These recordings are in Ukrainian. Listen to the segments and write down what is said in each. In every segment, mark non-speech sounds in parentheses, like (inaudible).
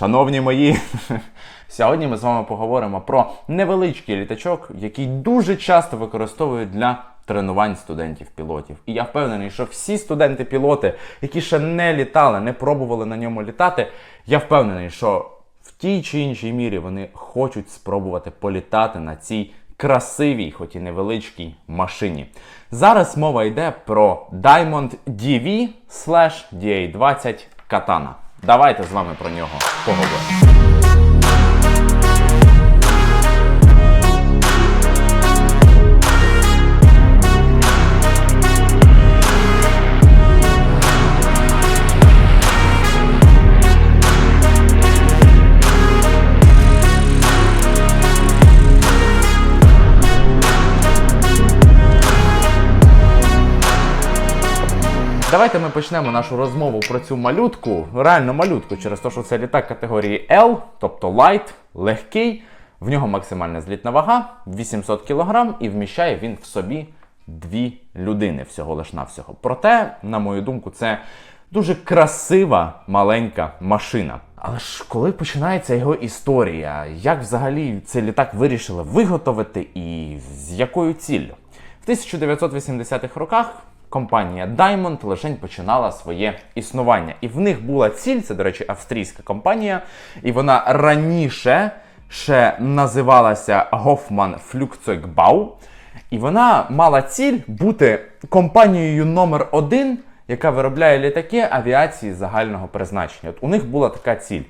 Шановні мої, (laughs) сьогодні ми з вами поговоримо про невеличкий літачок, який дуже часто використовують для тренувань студентів-пілотів. І я впевнений, що всі студенти-пілоти, які ще не літали, не пробували на ньому літати, я впевнений, що в тій чи іншій мірі вони хочуть спробувати політати на цій красивій, хоч і невеличкій машині. Зараз мова йде про Diamond DV DA20 Katana. Давайте з вами про нього поговоримо. Давайте ми почнемо нашу розмову про цю малютку, реально малютку, через те, що це літак категорії L, тобто light, легкий. В нього максимальна злітна вага 800 кг і вміщає він в собі дві людини всього лиш навсього. Проте, на мою думку, це дуже красива маленька машина. Але ж коли починається його історія, як взагалі цей літак вирішили виготовити і з якою ціллю? В 1980-х роках компанія Diamond лишень починала своє існування. І в них була ціль, це, до речі, австрійська компанія, і вона раніше ще називалася Hoffmann Flugzeugbau. І вона мала ціль бути компанією номер один, яка виробляє літаки авіації загального призначення. От у них була така ціль.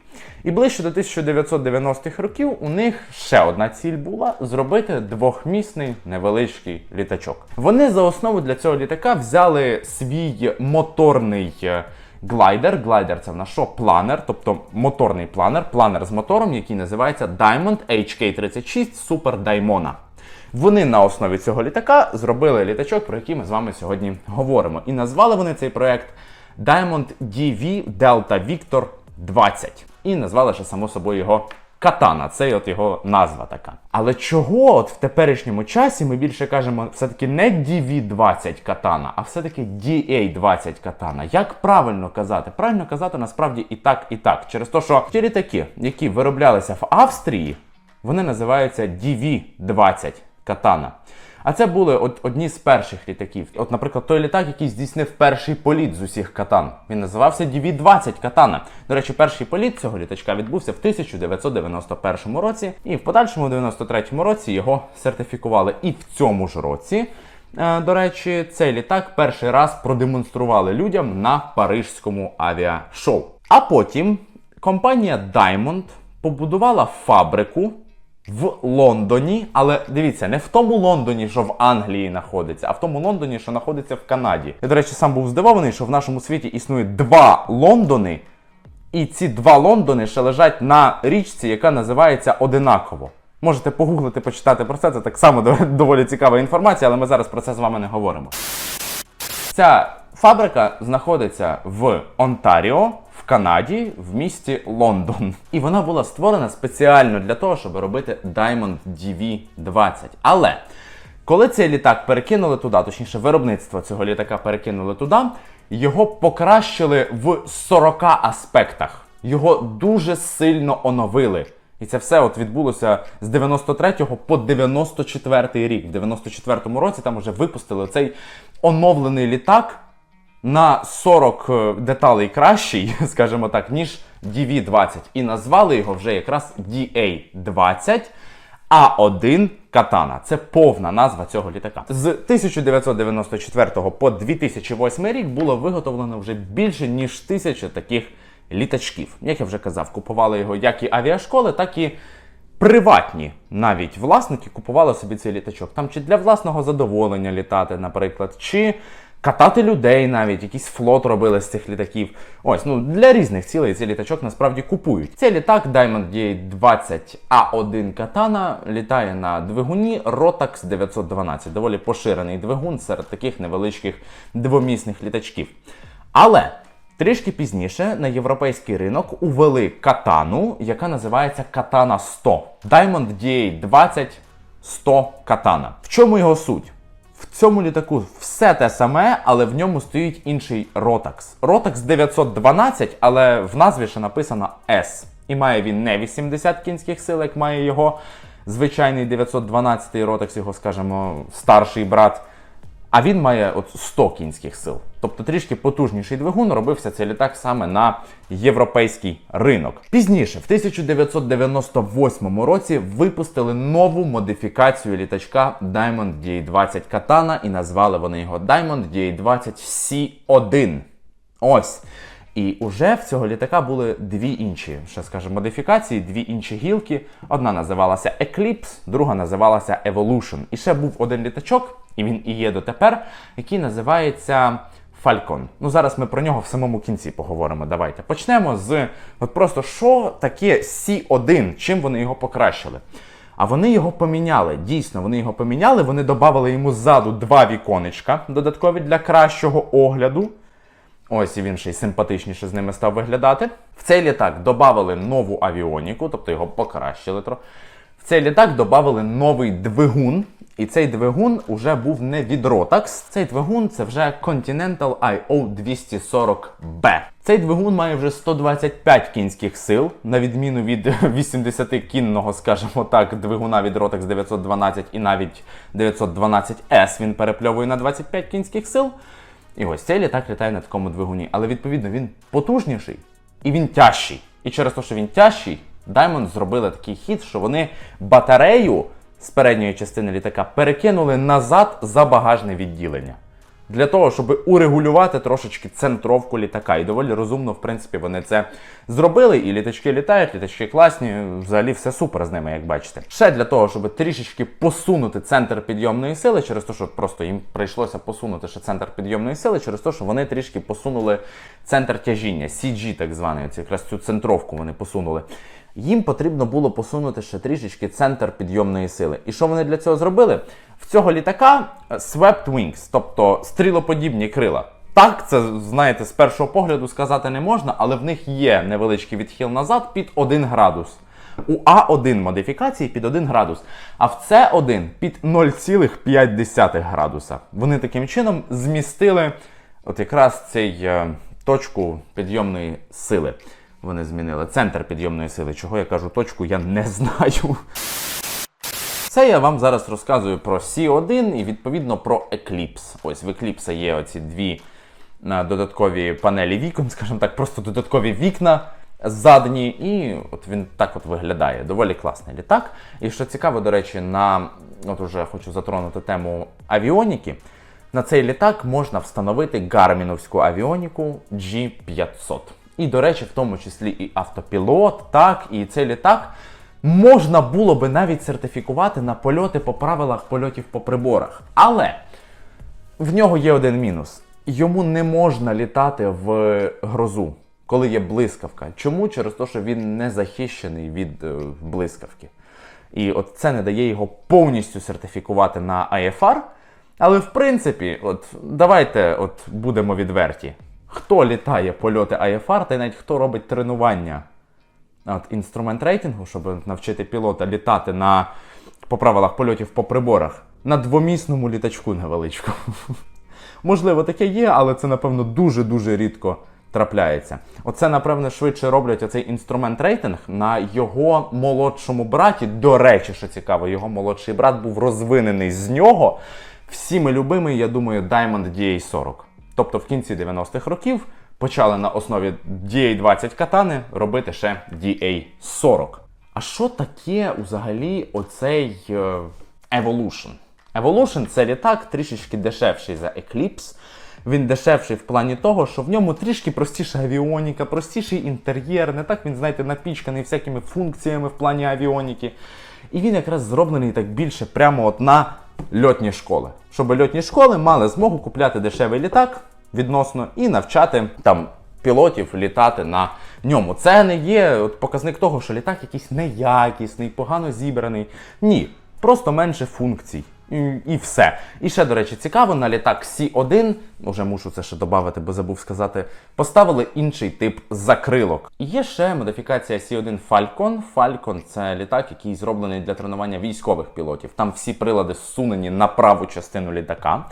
І ближче до 1990-х років у них ще одна ціль була зробити двохмісний невеличкий літачок. Вони за основу для цього літака взяли свій моторний. е, Глайдер, глайдер це в нас що? Планер, тобто моторний планер, планер з мотором, який називається Diamond HK36 Super Daimona. Вони на основі цього літака зробили літачок, про який ми з вами сьогодні говоримо. І назвали вони цей проект Diamond DV Delta Victor 20. І назвали ще само собою його Катана. Це от його назва така. Але чого от в теперішньому часі ми більше кажемо все-таки не DV20 Катана, а все-таки DA20 Катана? Як правильно казати? Правильно казати насправді і так, і так. Через те, що ті літаки, які вироблялися в Австрії, вони називаються DV-20 Катана. А це були от одні з перших літаків. От, наприклад, той літак, який здійснив перший політ з усіх катан. Він називався DV-20 Катана. До речі, перший політ цього літачка відбувся в 1991 році, і в подальшому, в 93-му році, його сертифікували. І в цьому ж році, е, до речі, цей літак перший раз продемонстрували людям на парижському авіашоу. А потім компанія Diamond побудувала фабрику в Лондоні, але дивіться, не в тому Лондоні, що в Англії знаходиться, а в тому Лондоні, що знаходиться в Канаді. Я, до речі, сам був здивований, що в нашому світі існує два Лондони, і ці два Лондони ще лежать на річці, яка називається одинаково. Можете погуглити, почитати про це. Це так само (laughs) доволі цікава інформація, але ми зараз про це з вами не говоримо. Ця фабрика знаходиться в Онтаріо, Канаді, в місті Лондон. І вона була створена спеціально для того, щоб робити Diamond DV-20. Але коли цей літак перекинули туди, точніше, виробництво цього літака перекинули туди, його покращили в 40 аспектах. Його дуже сильно оновили. І це все от відбулося з 93 по 94 рік. В 94 році там вже випустили цей оновлений літак на 40 е, деталей кращий, (laughs) скажімо так, ніж DV-20. І назвали його вже якраз DA-20 А1 Катана. Це повна назва цього літака. З 1994 по 2008 рік було виготовлено вже більше ніж тисяча таких літачків. Як я вже казав, купували його як і авіашколи, так і приватні навіть власники купували собі цей літачок. Там чи для власного задоволення літати, наприклад, чи катати людей навіть, якийсь флот робили з цих літаків. Ось, ну для різних цілей цей літачок насправді купують. Цей літак Diamond DA-20 A1 Katana літає на двигуні Rotax 912. Доволі поширений двигун серед таких невеличких двомісних літачків. Але Трішки пізніше на європейський ринок увели катану, яка називається Катана 100. Diamond DA20 100 катана. В чому його суть? В цьому літаку все те саме, але в ньому стоїть інший Rotax. Rotax 912, але в назві ще написано S. І має він не 80 кінських сил, як має його звичайний 912 Rotax, його, скажімо, старший брат. А він має от 100 кінських сил. Тобто трішки потужніший двигун робився цей літак саме на європейський ринок. Пізніше, в 1998 році, випустили нову модифікацію літачка Diamond DA-20 Katana і назвали вони його Diamond DA-20 C1. Ось. І уже в цього літака були дві інші, ще скажемо, модифікації, дві інші гілки. Одна називалася Eclipse, друга називалася Evolution. І ще був один літачок, і він і є дотепер, який називається Falcon. Ну зараз ми про нього в самому кінці поговоримо. Давайте почнемо з от просто що таке C1, чим вони його покращили. А вони його поміняли. Дійсно, вони його поміняли. Вони додали йому ззаду два віконечка додаткові для кращого огляду. Ось і він ще й симпатичніше з ними став виглядати. В цей літак додали нову авіоніку, тобто його покращили трохи. В цей літак додали новий двигун. І цей двигун уже був не від Rotax. Цей двигун це вже Continental IO 240B. Цей двигун має вже 125 кінських сил, на відміну від (laughs) 80-кінного, скажімо так, двигуна від Rotax 912 і навіть 912S він перепльовує на 25 кінських сил. І ось цей літак літає на такому двигуні. Але відповідно він потужніший і він тяжчий. І через те, що він тяжчий, Diamond зробили такий хід, що вони батарею з передньої частини літака перекинули назад за багажне відділення. Для того, щоб урегулювати трошечки центровку літака. І доволі розумно, в принципі, вони це зробили. І літачки літають, літачки класні, взагалі все супер з ними, як бачите. Ще для того, щоб трішечки посунути центр підйомної сили, через те, що просто їм прийшлося посунути ще центр підйомної сили, через те, що вони трішки посунули центр тяжіння, CG так званий, це якраз цю центровку вони посунули. Їм потрібно було посунути ще трішечки центр підйомної сили. І що вони для цього зробили? В цього літака е, swept wings, тобто стрілоподібні крила. Так, це знаєте, з першого погляду сказати не можна, але в них є невеличкий відхил назад під 1 градус. У А1 модифікації під 1 градус, а в С1 під 0,5 градуса. Вони таким чином змістили от якраз цей е, точку підйомної сили. Вони змінили центр підйомної сили. Чого я кажу точку, я не знаю. Це я вам зараз розказую про C1 і відповідно про Eclipse. Ось в Eclipse є оці дві е, додаткові панелі вікон, скажімо так, просто додаткові вікна задні, і от він так от виглядає. Доволі класний літак. І що цікаво, до речі, на от уже хочу затронути тему авіоніки. На цей літак можна встановити гарміновську авіоніку G500. І, до речі, в тому числі і автопілот, так, і цей літак можна було би навіть сертифікувати на польоти по правилах польотів по приборах. Але в нього є один мінус: йому не можна літати в грозу, коли є блискавка. Чому? Через те, що він не захищений від е, блискавки. І от це не дає його повністю сертифікувати на IFR. Але в принципі, от давайте от будемо відверті. Хто літає польоти IFR, та й навіть хто робить тренування от, інструмент рейтингу, щоб навчити пілота літати на, по правилах польотів по приборах, на двомісному літачку невеличкому. (laughs) Можливо, таке є, але це, напевно, дуже-дуже рідко трапляється. Оце, напевно, швидше роблять оцей інструмент рейтинг на його молодшому браті. До речі, що цікаво, його молодший брат був розвинений з нього. Всіми любимий, я думаю, Diamond DA40. Тобто в кінці 90-х років почали на основі DA20 катани робити ще DA40. А що таке взагалі оцей е, Evolution? Evolution це літак трішечки дешевший за Eclipse. Він дешевший в плані того, що в ньому трішки простіша авіоніка, простіший інтер'єр, не так він, знаєте, напічканий всякими функціями в плані авіоніки. І він якраз зроблений так більше прямо от на льотні школи. Щоб льотні школи мали змогу купляти дешевий літак відносно і навчати там пілотів літати на ньому. Це не є от, показник того, що літак якийсь неякісний, погано зібраний. Ні, просто менше функцій. І, все. І ще, до речі, цікаво, на літак Сі-1, вже мушу це ще додати, бо забув сказати, поставили інший тип закрилок. Є ще модифікація Сі-1 Falcon. Falcon – це літак, який зроблений для тренування військових пілотів. Там всі прилади зсунені на праву частину літака.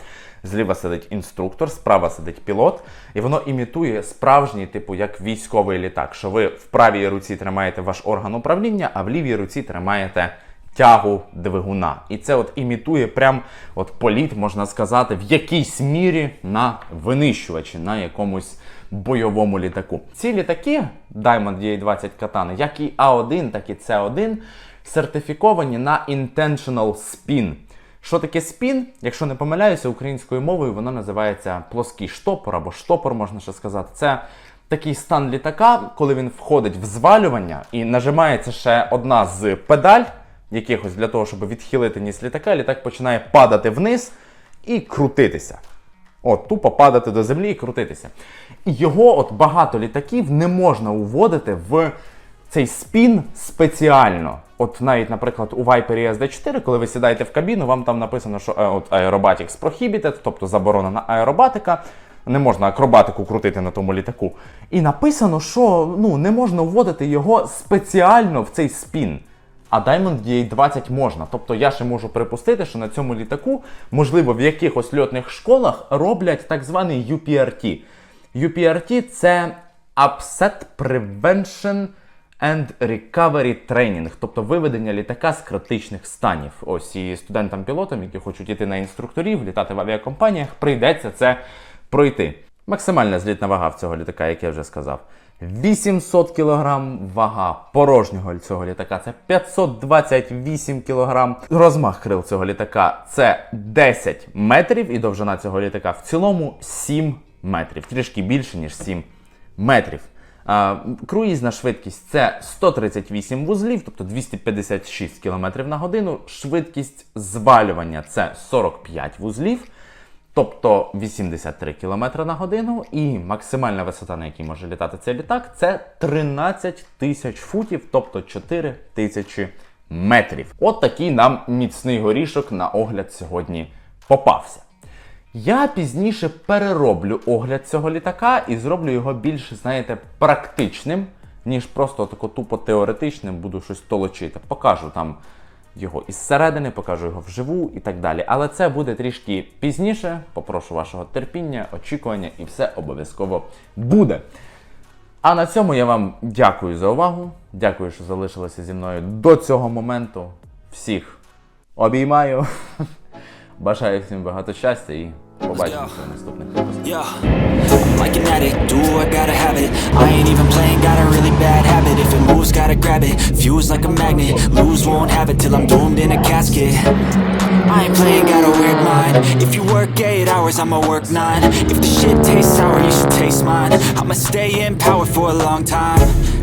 Зліва сидить інструктор, справа сидить пілот, і воно імітує справжній, типу, як військовий літак, що ви в правій руці тримаєте ваш орган управління, а в лівій руці тримаєте тягу двигуна. І це от імітує прям от політ, можна сказати, в якійсь мірі на винищувачі, на якомусь бойовому літаку. Ці літаки Diamond DA-20 Katana, як і А1, так і С1, сертифіковані на Intentional Spin. Що таке спін? Якщо не помиляюся, українською мовою воно називається плоский штопор або штопор, можна ще сказати. Це такий стан літака, коли він входить в звалювання і нажимається ще одна з педаль якихось для того, щоб відхилити ніс літака, літак починає падати вниз і крутитися. От, тупо падати до землі і крутитися. І його от багато літаків не можна уводити в цей спін спеціально. От навіть, наприклад, у Viper ESD 4, коли ви сідаєте в кабіну, вам там написано, що е, от Aerobatics Prohibited, тобто заборонена аеробатика. Не можна акробатику крутити на тому літаку. І написано, що ну, не можна вводити його спеціально в цей спін. А Diamond DA-20 можна. Тобто я ще можу припустити, що на цьому літаку, можливо, в якихось льотних школах роблять так званий UPRT. UPRT це Upset Prevention and Recovery Training, тобто виведення літака з критичних станів. Ось і студентам-пілотам, які хочуть йти на інструкторів, літати в авіакомпаніях, прийдеться це пройти. Максимальна злітна вага в цього літака, як я вже сказав. 800 кг вага порожнього цього літака це 528 кг. Розмах крил цього літака це 10 метрів, і довжина цього літака в цілому 7 метрів, трішки більше, ніж 7 метрів. А, Круїзна швидкість це 138 вузлів, тобто 256 км на годину. Швидкість звалювання це 45 вузлів. Тобто 83 км на годину, і максимальна висота, на якій може літати цей літак, це 13 тисяч футів, тобто 4 тисячі метрів. От такий нам міцний горішок на огляд сьогодні попався. Я пізніше перероблю огляд цього літака і зроблю його більш, знаєте, практичним, ніж просто тако тупо теоретичним, буду щось толочити. Покажу там його із середини, покажу його вживу і так далі. Але це буде трішки пізніше. Попрошу вашого терпіння, очікування, і все обов'язково буде. А на цьому я вам дякую за увагу. Дякую, що залишилися зі мною до цього моменту. Всіх обіймаю. (laughs) Бажаю всім багато щастя і побачимося в наступних випусках. Yeah, I'm like an addict, do I gotta have it I ain't even playing, got a really bad habit If it moves, gotta grab it, fuse like a magnet Lose, won't have it till I'm doomed in a casket I ain't playing, got a weird mind If you work 8 hours, I'ma work 9 If the shit tastes sour, you should taste mine I'ma stay in power for a long time